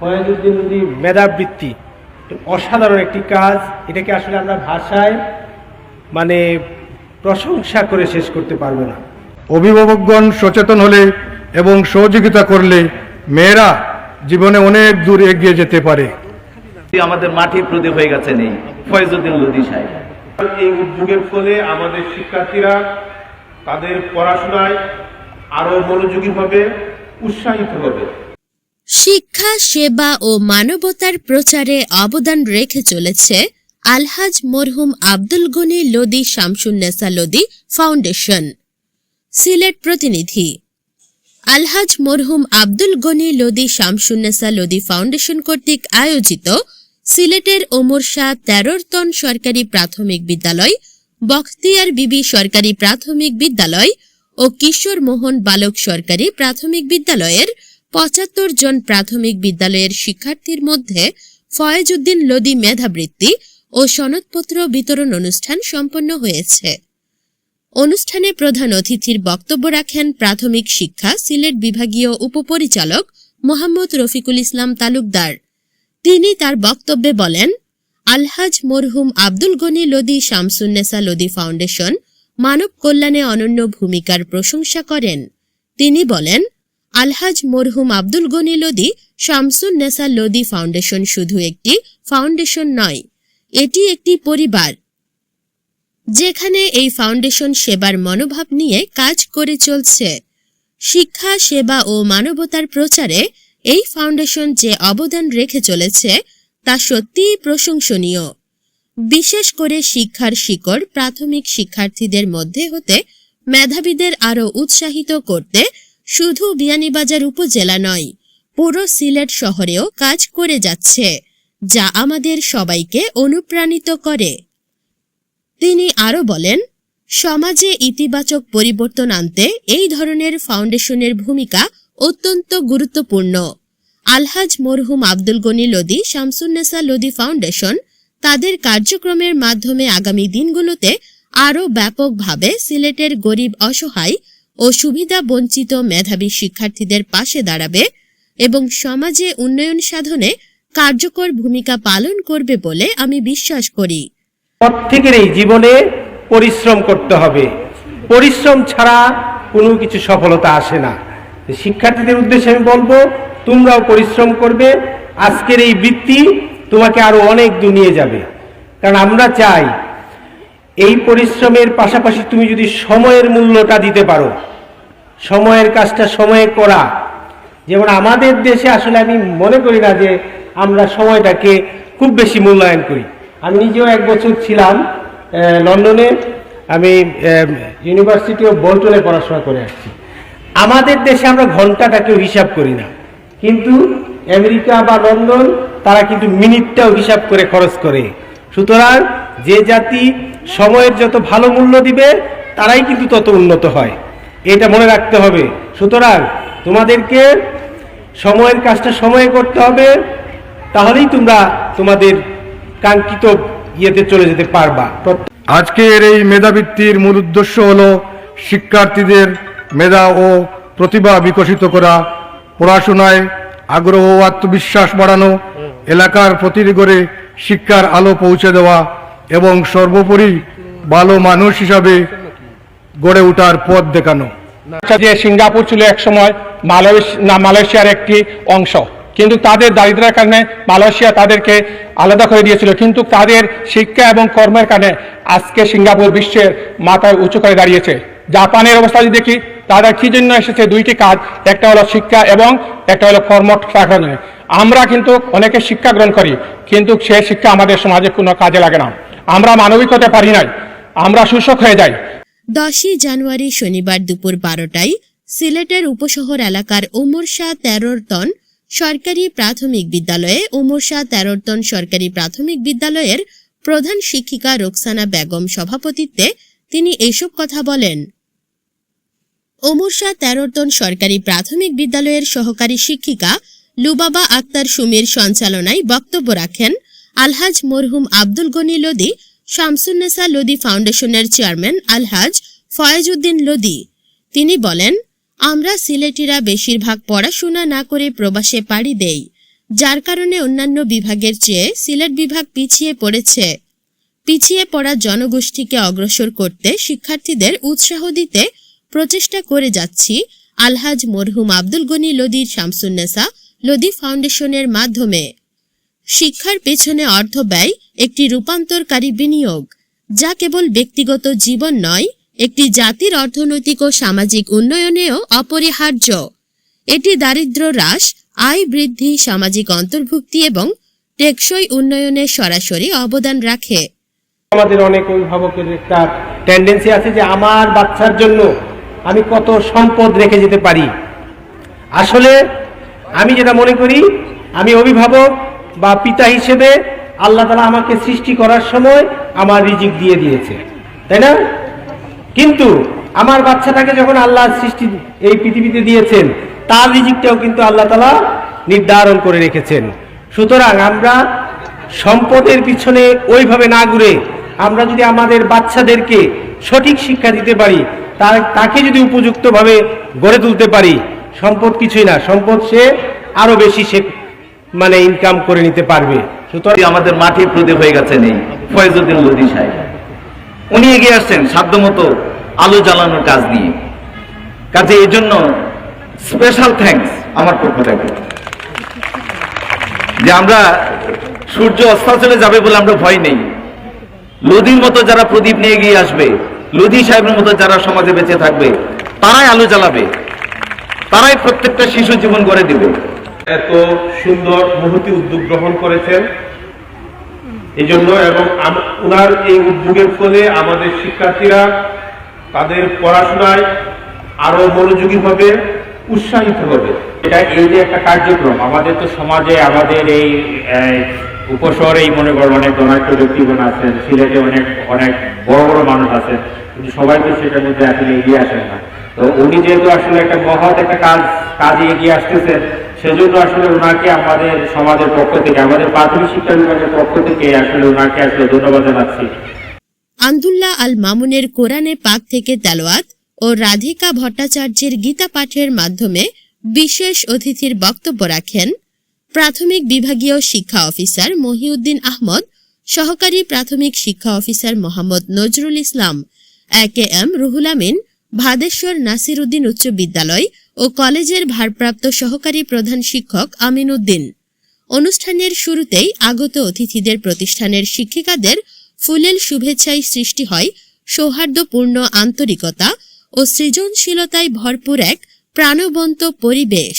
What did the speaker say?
ফয়েজুদ্দিন মেধাবৃত্তি। অসাধারণ একটি কাজ। এটাকে আসলে আমরা ভাষায় মানে প্রশংসা করে শেষ করতে পারব না। অভিভাবকগণ সচেতন হলে এবং সহযোগিতা করলে মেয়েরা জীবনে অনেক দূর এগিয়ে যেতে পারে। আমাদের মাটির প্রদীপ হয়ে গেছেন এই ফয়েজুদ্দিন লোদি সাহেব। এই উদ্যোগের ফলে আমাদের শিক্ষার্থীরা তাদের পড়াশোনায় আরও মনোযোগীভাবে উৎসাহিত হবে। শিক্ষা, সেবা ও মানবতার প্রচারে অবদান রেখে চলেছে আলহাজ মরহুম আব্দুল গনি লোদি শামসুন্নেসা লোদি ফাউন্ডেশন। সিলেট প্রতিনিধি। আলহাজ মরহুম আব্দুল গনি লোদি শামসুন্নেসা লোদি ফাউন্ডেশন কর্তৃক আয়োজিত সিলেটের ওমর শাহ তেরোরতন সরকারি প্রাথমিক বিদ্যালয়, বখতিয়ার বিবি সরকারি প্রাথমিক বিদ্যালয় ও কিশোর মোহন বালক সরকারি প্রাথমিক বিদ্যালয়ের পঁচাত্তর জন প্রাথমিক বিদ্যালয়ের শিক্ষার্থীর মধ্যে ফয়েজ উদ্দিন লোদি মেধাবৃত্তি ও সনদপত্র বিতরণ অনুষ্ঠান সম্পন্ন হয়েছে। অনুষ্ঠানে প্রধান অতিথির বক্তব্য রাখেন প্রাথমিক শিক্ষা, সিলেট বিভাগীয় উপপরিচালক মোহাম্মদ রফিকুল ইসলাম তালুকদার। তিনি তার বক্তব্যে বলেন, আলহাজ মরহুম আব্দুল গনি লোদি শামসুন্নেসা লোদি ফাউন্ডেশন মানব কল্যাণে অনন্য ভূমিকার প্রশংসা করেন। তিনি বলেন আলহাজ মরহুম আব্দুল গনি লোদি শামসুন্নেসা লোদি ফাউন্ডেশন শুধু একটি ফাউন্ডেশন নয়, এটি একটি পরিবার, যেখানে এই ফাউন্ডেশন সেবার মনোভাব নিয়ে কাজ করে চলছে। শিক্ষা, সেবা ও মানবতার প্রচারে এই ফাউন্ডেশন যে অবদান রেখে চলেছে, তা সত্যিই প্রশংসনীয়। বিশেষ করে শিক্ষার শিকড় প্রাথমিক শিক্ষার্থীদের মধ্যে হতে মেধাবীদের আরও উৎসাহিত করতে শুধু বিয়ানীবাজার উপজেলা নয়, পুরো সিলেট শহরেও কাজ করে যাচ্ছে, যা আমাদের সবাইকে অনুপ্রাণিত করে। তিনি আরও বলেন, সমাজে ইতিবাচক পরিবর্তন আনতে এই ধরনের ফাউন্ডেশনের ভূমিকা অত্যন্ত গুরুত্বপূর্ণ। আলহাজ মরহুম আব্দুল গনি লোদি শামসুন্নেসা লোদি ফাউন্ডেশন তাদের কার্যক্রমের মাধ্যমে আগামী দিনগুলোতে আরও ব্যাপকভাবে সিলেটের গরিব অসহায় ও সুবিধা বঞ্চিত মেধাবী শিক্ষার্থীদের পাশে দাঁড়াবে এবং সমাজে উন্নয়ন সাধনে কার্যকর ভূমিকা পালন করবে বলে আমি বিশ্বাস করি। প্রত্যেকেরই জীবনে পরিশ্রম করতে হবে। পরিশ্রম ছাড়া কোনো কিছু সফলতা আসে না। শিক্ষার্থীদের উদ্দেশ্যে আমি বলব, তোমরাও পরিশ্রম করবে, আজকের এই বৃত্তি তোমাকে আরও অনেক দূর নিয়ে যাবে। কারণ আমরা চাই এই পরিশ্রমের পাশাপাশি তুমি যদি সময়ের মূল্যটা দিতে পারো, সময়ের কাজটা সময়ে করা। যেমন আমাদের দেশে আসলে আমি মনে করি না যে আমরা সময়টাকে খুব বেশি মূল্যায়ন করি। আমি নিজেও এক বছর ছিলাম লন্ডনে। আমি ইউনিভার্সিটি অফ বল্টনে পড়াশোনা করে আসছি। আমাদের দেশে আমরা ঘন্টাটাকেও হিসাব করি না। কিন্তু আমেরিকা বা লন্ডন, তারা কিন্তু মিনিটটাও হিসাব করে খরচ করে। সুতরাং যে জাতি সময়ের যত ভালো মূল্য দিবে, তারাই কিন্তু তত উন্নত হয়। এটা মনে রাখতে হবে। সুতরাং তোমাদেরকে সময়ের কাজটা সময়ে করতে হবে, তাহলেই তোমরা তোমাদের কাঙ্ক্ষিত ইয়েতে চলে যেতে পারবা। আজকের এই মেধাবৃত্তির মূল উদ্দেশ্য হল শিক্ষার্থীদের মেধা ও প্রতিভা বিকশিত করা, পড়াশোনায় আগ্রহ ও আত্মবিশ্বাস বাড়ানো, এলাকার প্রতিটি ঘরে শিক্ষার আলো পৌঁছে দেওয়া এবং সর্বোপরি ভালো মানুষ হিসাবে গড়ে ওঠার পথ দেখানো। আচ্ছা যে সিঙ্গাপুর ছিল একসময় মালয়েশিয়ার একটি অংশ। কিন্তু তাদের দারিদ্রের কারণে মালয়েশিয়া তাদেরকে আলাদা করে দিয়েছিল। কিন্তু তাদের শিক্ষা এবং কর্মের কারণে আজকে সিঙ্গাপুর বিশ্বের মাথায় উঁচু করে দাঁড়িয়েছে। জাপানের অবস্থা যদি দেখি তারা কি জন্য এসেছে দুইটি কাজ? একটা হলো শিক্ষা এবং একটা হলো কর্মঠ আমরা কিন্তু অনেকে শিক্ষা গ্রহণ করি, কিন্তু সে শিক্ষা আমাদের সমাজে কোনো কাজে লাগে না। আমরা মানবিক হতে পারি নাই। আমরা শোষক হয়ে যাই। দশই জানুয়ারি শনিবার দুপুর বারোটায় সিলেটের উপশহর এলাকার উমর শাহ তেরোরতন সরকারি প্রাথমিক বিদ্যালয়ে উমর শাহ তেরোরতন সরকারি প্রাথমিক বিদ্যালয়ের প্রধান শিক্ষিকা রোকসানা বেগম সভাপতিত্বে তিনি এসব কথা বলেন। ওমর শাহ তেরোরতন সরকারি প্রাথমিক বিদ্যালয়ের সহকারী শিক্ষিকা লুবাবা আক্তার সুমির সঞ্চালনায় বক্তব্য রাখেন আলহাজ মরহুম আব্দুল গনি লোদি শামসুন্নেসা লোদি ফাউন্ডেশনের চেয়ারম্যান আলহাজ ফয়েজ উদ্দিন লোদি তিনি বলেন, আমরা সিলেটিরা বেশিরভাগ পড়াশোনা না করে প্রবাসে পাড়ি দেই, যার কারণে অন্যান্য বিভাগের চেয়ে সিলেট বিভাগ পিছিয়ে পড়েছে। পিছিয়ে পড়া জনগোষ্ঠীকে অগ্রসর করতে শিক্ষার্থীদের উৎসাহ দিতে প্রচেষ্টা করে যাচ্ছি, আলহাজ মরহুম আব্দুল গনি লদির শামসুন্নেসা লোদি ফাউন্ডেশনের মাধ্যমে। শিক্ষার পেছনে অর্থ ব্যয় একটি রূপান্তরকারী বিনিয়োগ, যা কেবল ব্যক্তিগত জীবন নয়, একটি জাতির অর্থনৈতিক ও সামাজিক উন্নয়নেও অপরিহার্য। এটি দারিদ্র্য হ্রাস, আয় বৃদ্ধি, সামাজিক অন্তর্ভুক্তি এবং টেকসই উন্নয়নে সরাসরি অবদান রাখে। আমাদের অনেক অভিভাবকের একটা টেন্ডেন্সি আছে যে আমার বাচ্চার জন্য আমি কত সম্পদ রেখে যেতে পারি। আসলে আমি যেটা মনে করি, আমি অভিভাবক বা পিতা হিসেবে আল্লাহ তালা আমাকে সৃষ্টি করার সময় আমার রিজিক দিয়ে দিয়েছে। তাই না? কিন্তু আমার বাচ্চাটাকে যখন আল্লাহ সৃষ্টি এই পৃথিবীতে দিয়েছেন, তার রিজিকটাও কিন্তু আল্লাহ তালা নির্ধারণ করে রেখেছেন। সুতরাং আমরা সম্পদের পিছনে ওইভাবে না ঘুরে আমরা যদি আমাদের বাচ্চাদেরকে সঠিক শিক্ষা দিতে পারি, তার তাকে যদি উপযুক্তভাবে গড়ে তুলতে পারি, সম্পদ কিছুই না। সম্পদ সে আরও বেশি সে মানে ইনকাম করে নিতে পারবে। সুতরাং আমাদের মাটি প্রদীপ হয়ে গেছেন এই ফয়জুদ্দিন লোদি সাহেব। উনি এগিয়ে আসছেন সাধ্যমতো আলো জ্বালানোর কাজ নিয়ে। কাজে এই জন্য স্পেশাল থ্যাঙ্কস আমার পক্ষ থেকে। যে আমরা সূর্য অস্তাচলে যাবে বলে আমরা ভয় নেই। লোদির মতো যারা প্রদীপ নিয়ে এগিয়ে আসবে লোদি সাহেবের মতো যারা সমাজে বেঁচে থাকবে, তারাই আলো জ্বালাবে। তারাই প্রত্যেকটা শিশু জীবন গড়ে দিবে। এত সুন্দর মহতি উদ্যোগ গ্রহণ করেছেন। এই জন্য এবং ওনার এই উদ্যোগের ফলে আমাদের শিক্ষার্থীরা তাদের পড়াশোনায় আরও মনোযোগী হবে, উৎসাহিত হবে। এটা এই যে একটা কার্যক্রম, আমাদের তো সমাজে আমাদের এই উপশহরেই মনে করো অনেক ধনাঢ্য ব্যক্তিগণ আছেন সিলেটে অনেক অনেক বড় বড় মানুষ আছেন কিন্তু সবাই তো সেটার মধ্যে আসলে এগিয়ে আসেন না। তো উনি যেহেতু আসলে একটা মহৎ একটা কাজ, কাজে এগিয়ে আসতেছেন সেজন্য আসলে ওনাকে আমাদের সমাজের পক্ষ থেকে, আমাদের প্রাথমিক শিক্ষা বিভাগের পক্ষ থেকে আসলে ওনাকে আসলে ধন্যবাদ জানাচ্ছি। আন্দুল্লাহ আল মামুনের কোরআনে পাক থেকে তেলাওয়াত ও রাধিকা ভট্টাচার্যের গীতা পাঠের মাধ্যমে বিশেষ অতিথির বক্তব্য রাখেন প্রাথমিক বিভাগীয় শিক্ষা অফিসার মহিউদ্দিন আহমদ, সহকারী প্রাথমিক শিক্ষা officer Mohammad Nazrul Islam, A K M Ruhul Amin, Bhadeshwar Nasir Uddin উচ্চ বিদ্যালয় ও কলেজের ভারপ্রাপ্ত সহকারী প্রধান শিক্ষক আমিন উদ্দিন অনুষ্ঠানের শুরুতেই আগত অতিথিদের প্রতিষ্ঠানের শিক্ষিকাদের ফুলেল শুভেচ্ছায় সৃষ্টি হয় সৌহার্দ্যপূর্ণ আন্তরিকতা ও সৃজনশীলতায় ভরপুর এক প্রাণবন্ত পরিবেশ।